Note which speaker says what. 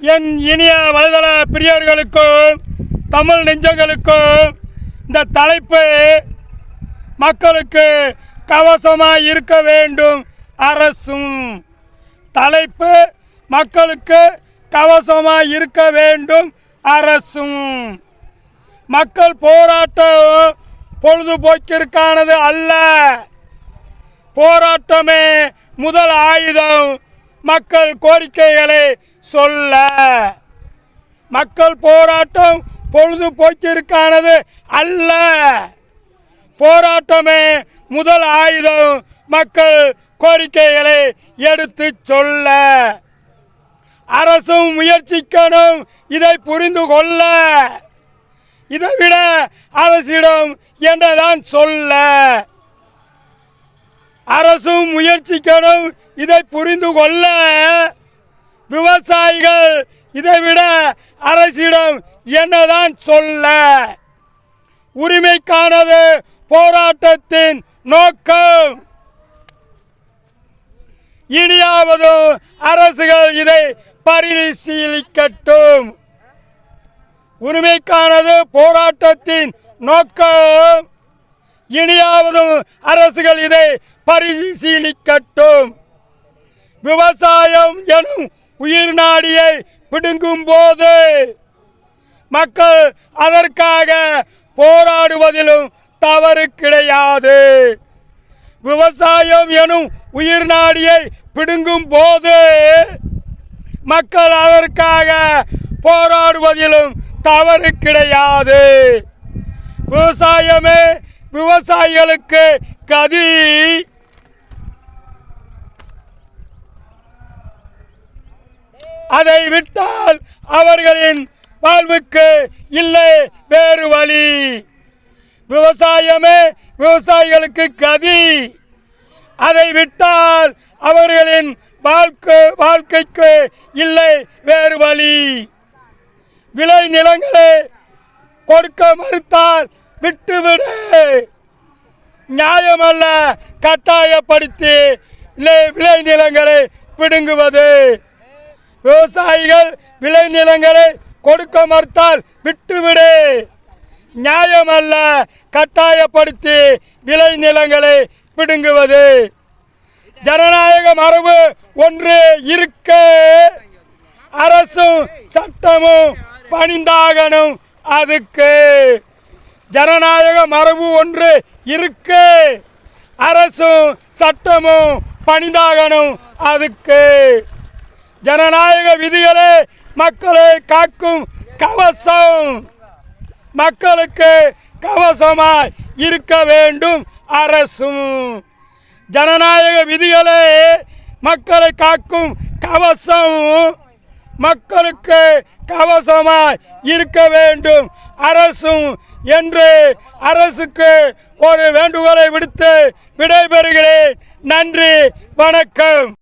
Speaker 1: என் இனிய வலைதள பிரியர்களுக்கும் தமிழ் நெஞ்சங்களுக்கும் இந்த தலைப்பு மக்களுக்கு கவசமாக இருக்க வேண்டும் அரசும். தலைப்பு மக்களுக்கு கவசமாக இருக்க வேண்டும் அரசும். மக்கள் போராட்டம் பொழுதுபோக்கிற்கானது அல்ல. போராட்டமே முதல் ஆயுதம். மக்கள் கோரிக்கைகளை சொல்ல. மக்கள் போராட்டம் பொழுதுபோக்கிற்கானது அல்ல. போராட்டமே முதல் ஆயுதம். மக்கள் கோரிக்கைகளை எடுத்து சொல்ல. அரசும் முயற்சிக்கணும். இதை புரிந்து கொள்ள. இதைவிட அரசிடம் என்றுதான் சொல்ல. அரசும் முயற்சிக்கணும். இதை புரிந்து கொள்ள விவசாயிகள் இதைவிட அரசிடம் என்னதான் சொல்ல? உரிமைக்கானது போராட்டத்தின் நோக்கம். இனியாவது அரசுகள் இதை பரிசீலிக்கட்டும். உரிமைக்கானது போராட்டத்தின் நோக்கம். இனியாவது அரசுகள் இதை பரிசீலிக்கட்டும். விவசாயம் எனும் உயிர் நாடியை பிடுங்கும் போது மக்கள் அதற்காக போராடுவதிலும் தவறு கிடையாது. விவசாயம் எனும் உயிர் நாடியை பிடுங்கும் போது மக்கள் அதற்காக போராடுவதிலும் தவறு கிடையாது. விவசாயமே விவசாயிகளுக்கு கதி. அதை விட்டால் அவர்களின் வாழ்வுக்கு இல்லை வேறு வழி. விவசாயமே விவசாயிகளுக்கு கதி. அதை விட்டால் அவர்களின் வாழ்க்கை வாழ்க்கைக்கு இல்லை வேறு வழி. விளை நிலங்களை கொடுக்க மறுத்தால் விட்டுவிடு. நியாயமல்ல கட்டாயப்படுத்தி விளை- நிலங்களை பிடுங்குவது. விவசாயிகள் விளை நிலங்களை கொடுக்க மறுத்தால் விட்டுவிடு. நியாயமல்ல கட்டாயப்படுத்தி விளை நிலங்களை பிடுங்குவது. ஜனநாயக மரபு ஒன்று இருக்க. அரசும் சட்டமும் பணிந்தாகணும் அதுக்கு. ஜனநாயக மரபு ஒன்று இருக்கு. அரசும் சட்டமும் பணிந்தாகணும் அதுக்கு. ஜனநாயக விதிகளே மக்களை காக்கும் கவசம். மக்களுக்கு கவசமாய் இருக்க வேண்டும் அரசும். ஜனநாயக விதிகளே மக்களை காக்கும் கவசம். மக்களுக்கு கவசமாய் இருக்க வேண்டும். அரசும் என்று அரசுக்கு ஒரு வேண்டுகோளை விடுத்து விடைபெறுகிறேன். நன்றி வணக்கம்.